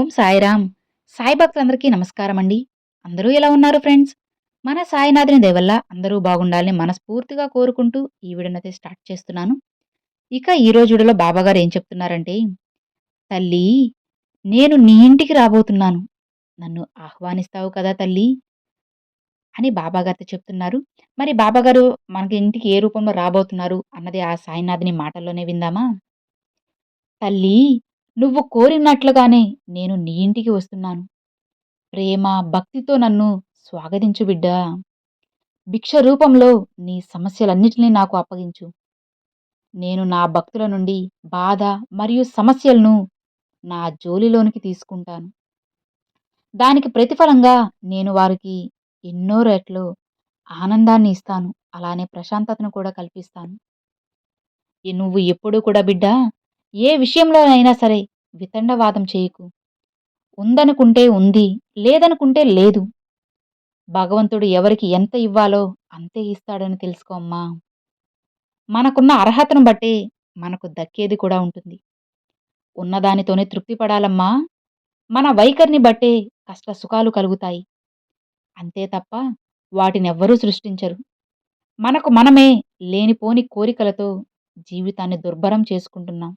ఓం సాయిరామ్. సాయి భక్తులందరికీ నమస్కారం అండి అందరూ ఎలా ఉన్నారు ఫ్రెండ్స్? మన సాయినాథుని దేవల్ల అందరూ బాగుండాలని మనస్ఫూర్తిగా కోరుకుంటూ ఈ వీడియోనైతే స్టార్ట్ చేస్తున్నాను. ఇక ఈ రోజులో బాబాగారు ఏం చెప్తున్నారంటే తల్లి నేను నీ ఇంటికి రాబోతున్నాను. నన్ను ఆహ్వానిస్తావు కదా తల్లి అని బాబాగారితో చెప్తున్నారు. మరి బాబాగారు మనకి ఇంటికి ఏ రూపంలో రాబోతున్నారు అన్నది ఆ సాయినాథుని మాటల్లోనే విందామా? తల్లి నువ్వు కోరినట్లుగానే నేను నీ ఇంటికి వస్తున్నాను. ప్రేమ భక్తితో నన్ను స్వాగతించు బిడ్డా. భిక్ష రూపంలో నీ సమస్యలన్నిటినీ నాకు అప్పగించు. నేను నా భక్తుల నుండి బాధ మరియు సమస్యలను నా జోలిలోనికి తీసుకుంటాను. దానికి ప్రతిఫలంగా నేను వారికి ఎన్నో రెట్లు ఆనందాన్ని ఇస్తాను. అలానే ప్రశాంతతను కూడా కల్పిస్తాను. నువ్వు ఎప్పుడూ కూడా బిడ్డ ఏ విషయంలోనైనా సరే వితండవాదం చేయకు. ఉందనుకుంటే ఉంది లేదనుకుంటే లేదు. భగవంతుడు ఎవరికి ఎంత ఇవ్వాలో అంతే ఇస్తాడని తెలుసుకో అమ్మా. మనకున్న అర్హతను బట్టే మనకు దక్కేది కూడా ఉంటుంది. ఉన్నదానితోనే తృప్తి పడాలమ్మా. మన వైఖరిని బట్టే కష్ట సుఖాలు కలుగుతాయి. అంతే తప్ప వాటినెవ్వరూ సృష్టించరు. మనకు మనమే లేనిపోని కోరికలతో జీవితాన్ని దుర్భరం చేసుకుంటున్నాం.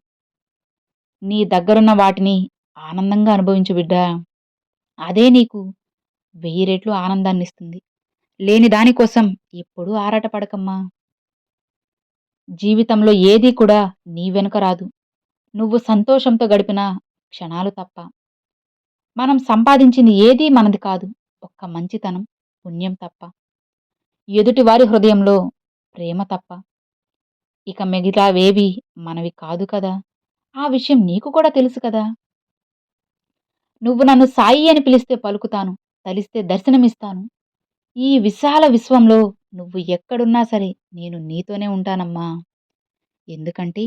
నీ దగ్గరున్న వాటిని ఆనందంగా అనుభవించు బిడ్డా. అదే నీకు వెయ్యి రెట్లు ఆనందాన్ని ఇస్తుంది లేని దానికోసం ఎప్పుడూ ఆరాటపడకమ్మా. జీవితంలో ఏదీ కూడా నీ వెనుక రాదు. నువ్వు సంతోషంతో గడిపిన క్షణాలు తప్ప. మనం సంపాదించింది ఏదీ మనది కాదు. ఒక్క మంచితనం పుణ్యం తప్ప. ఎదుటివారి హృదయంలో ప్రేమ తప్ప. ఇక మిగతావేవి మనవి కాదు కదా. ఆ విషయం నీకు కూడా తెలుసు కదా. నువ్వు నన్ను సాయి అని పిలిస్తే పలుకుతాను తలిస్తే దర్శనమిస్తాను. ఈ విశాల విశ్వంలో నువ్వు ఎక్కడున్నా సరే నేను నీతోనే ఉంటానమ్మా. ఎందుకంటే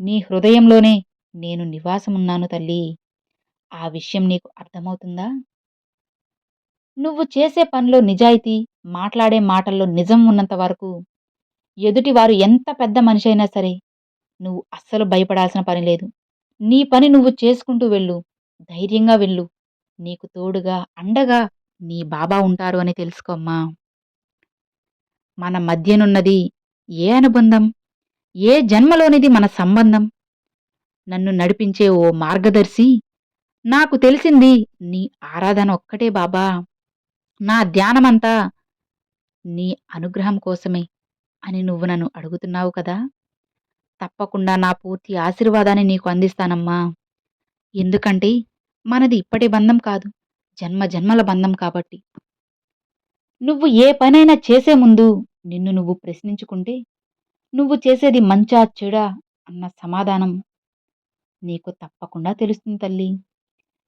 నీ హృదయంలోనే నేను నివాసమున్నాను తల్లి. ఆ విషయం నీకు అర్థమవుతుందా? నువ్వు చేసే పనిలో నిజాయితీ మాట్లాడే మాటల్లో నిజం ఉన్నంత వరకు ఎదుటివారు ఎంత పెద్ద మనిషి అయినా సరే నువ్వు అస్సలు భయపడాల్సిన పని లేదు. నీ పని నువ్వు చేసుకుంటూ వెళ్ళు. ధైర్యంగా వెళ్ళు. నీకు తోడుగా అండగా నీ బాబా ఉంటారు అని తెలుసుకోమ్మా మన మధ్యనున్నది ఏ అనుబంధం? ఏ జన్మలోనిది మన సంబంధం? నన్ను నడిపించే ఓ మార్గదర్శి? నాకు తెలిసింది నీ ఆరాధన ఒక్కటే బాబా. నా ధ్యానమంతా నీ అనుగ్రహం కోసమే అని నువ్వు నన్ను అడుగుతున్నావు కదా? తప్పకుండా నా పూర్తి ఆశీర్వాదాన్ని నీకు అందిస్తానమ్మా. ఎందుకంటే మనది ఇప్పటి బంధం కాదు జన్మ జన్మల బంధం కాబట్టి. నువ్వు ఏ పనైనా చేసే ముందు నిన్ను నువ్వు ప్రశ్నించుకుంటే నువ్వు చేసేది మంచా చెడా అన్న సమాధానం నీకు తప్పకుండా తెలుస్తుంది తల్లి.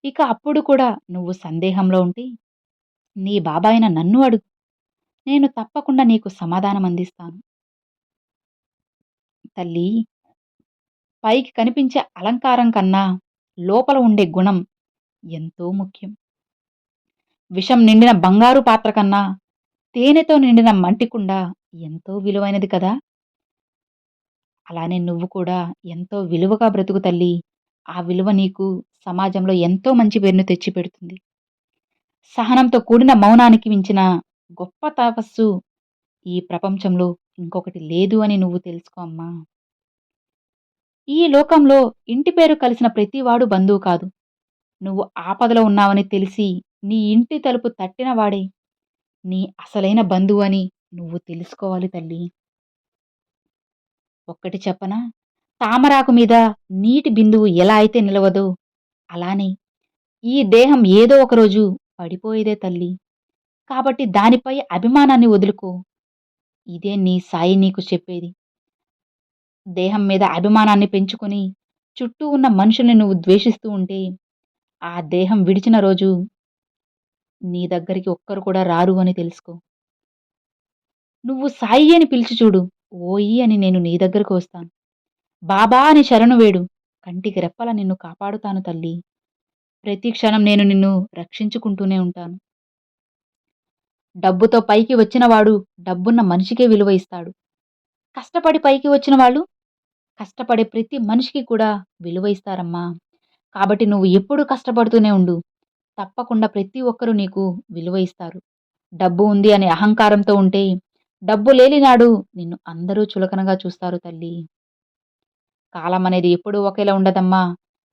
ఇక అప్పుడు కూడా నువ్వు సందేహంలో ఉంటే నీ బాబాయిన నన్ను అడుగు. నేను తప్పకుండా నీకు సమాధానం అందిస్తాను. తల్లి. పైకి కనిపించే అలంకారం కన్నా లోపల ఉండే గుణం ఎంతో ముఖ్యం. విషం నిండిన బంగారు పాత్ర కన్నా తేనెతో నిండిన మంటికుండ ఎంతో విలువైనది కదా. అలానే నువ్వు కూడా ఎంతో విలువగా బ్రతుకు తల్లి. ఆ విలువ నీకు సమాజంలో ఎంతో మంచి పేరును తెచ్చిపెడుతుంది సహనంతో కూడిన మౌనానికి మించిన గొప్ప తపస్సు ఈ ప్రపంచంలో ఇంకొకటి లేదు అని నువ్వు తెలుసుకో అమ్మా. ఈ లోకంలో ఇంటి పేరు కలిసిన ప్రతివాడు బంధువు కాదు. నువ్వు ఆపదలో ఉన్నావని తెలిసి నీ ఇంటి తలుపు తట్టినవాడే. నీ అసలైన బంధువు అని నువ్వు తెలుసుకోవాలి తల్లి. ఒక్కటి చెప్పనా? తామరాకు మీద నీటి బిందువు ఎలా అయితే నిలవదో అలానే ఈ దేహం ఏదో ఒకరోజు పడిపోయేదే తల్లి. కాబట్టి దానిపై అభిమానాన్ని వదులుకో. ఇదే నీ సాయి నీకు చెప్పేది. దేహం మీద అభిమానాన్ని పెంచుకొని చుట్టూ ఉన్న మనుషుల్ని నువ్వు ద్వేషిస్తూ ఉంటే ఆ దేహం విడిచిన రోజు నీ దగ్గరికి ఒక్కరు కూడా రారు అని తెలుసుకో. నువ్వు సాయి అని పిలిచి చూడు ఓయి అని నేను నీ దగ్గరకు వస్తాను. బాబా అని శరణు వేడు కంటికి రెప్పల నిన్ను కాపాడుతాను తల్లి. ప్రతి క్షణం నేను నిన్ను రక్షించుకుంటూనే ఉంటాను. డబ్బుతో పైకి వచ్చినవాడు డబ్బున్న మనిషికే విలువ ఇస్తాడు కష్టపడి పైకి వచ్చిన వాళ్ళు కష్టపడే ప్రతి మనిషికి కూడా విలువ ఇస్తారమ్మా కాబట్టి నువ్వు ఎప్పుడూ కష్టపడుతూనే ఉండు. తప్పకుండా ప్రతి ఒక్కరు నీకు విలువ ఇస్తారు. డబ్బు ఉంది అనే అహంకారంతో ఉంటే, డబ్బు లేనినాడు నిన్ను అందరూ చులకనగా చూస్తారు తల్లి. కాలం అనేది ఎప్పుడూ ఒకేలా ఉండదమ్మా.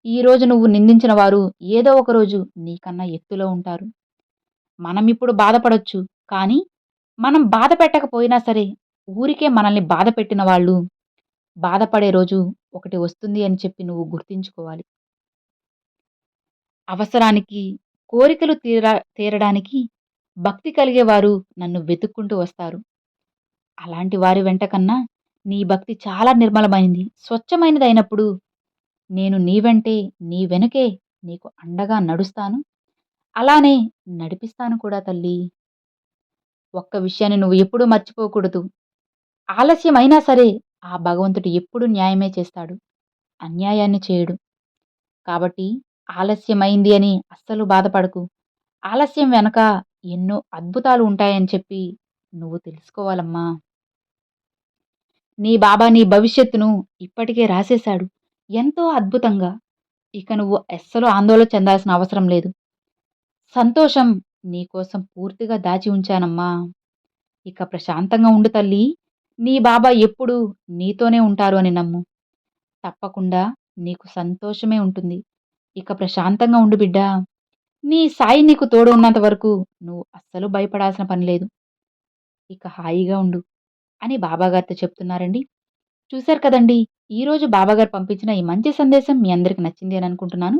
ఈరోజు నువ్వు నిందించిన వారు ఏదో ఒక రోజు నీకన్నా ఎత్తులో ఉంటారు. మనమిప్పుడు బాధపడొచ్చు. కానీ, మనం బాధ పెట్టకపోయినా సరే, ఊరికే మనల్ని బాధ పెట్టిన వాళ్ళు, బాధపడే రోజు ఒకటి వస్తుంది అని చెప్పి నువ్వు గుర్తించుకోవాలి. అవసరానికి, కోరికలు తీరా తీరడానికి భక్తి కలిగేవారు నన్ను వెతుక్కుంటూ వస్తారు. అలాంటి వారి వెంట కన్నా, నీ భక్తి చాలా నిర్మలమైంది, స్వచ్ఛమైనదైనప్పుడు, నేను నీ వెంటే, నీ వెనుకే నీకు అండగా నడుస్తాను. అలానే నడిపిస్తాను కూడా తల్లి ఒక్క విషయాన్ని నువ్వు ఎప్పుడూ మర్చిపోకూడదు. ఆలస్యమైనా సరే, ఆ భగవంతుడు ఎప్పుడు న్యాయమే చేస్తాడు. అన్యాయాన్ని చేయడు. కాబట్టి ఆలస్యమైంది అని అస్సలు బాధపడకు. ఆలస్యం వెనక ఎన్నో అద్భుతాలు ఉంటాయని చెప్పి నువ్వు తెలుసుకోవాలమ్మా. నీ బాబా నీ భవిష్యత్తును ఇప్పటికే రాసేశాడు. ఎంతో అద్భుతంగా. ఇక నువ్వు అస్సలు ఆందోళన చెందాల్సిన అవసరం లేదు. సంతోషం నీకోసం పూర్తిగా దాచి ఉంచానమ్మా. ఇక ప్రశాంతంగా ఉండు తల్లి నీ బాబా ఎప్పుడూ నీతోనే ఉంటారు అని నమ్ము. తప్పకుండా నీకు సంతోషమే ఉంటుంది. ఇక ప్రశాంతంగా ఉండు బిడ్డా. నీ సాయి నీకు తోడు ఉన్నంత వరకు నువ్వు అస్సలు భయపడాల్సిన పని లేదు. ఇక హాయిగా ఉండు. అని బాబాగారితో చెప్తున్నారండి. చూశారు కదండీ! ఈరోజు బాబాగారు పంపించిన ఈ మంచి సందేశం మీ అందరికి నచ్చింది అని అనుకుంటున్నాను.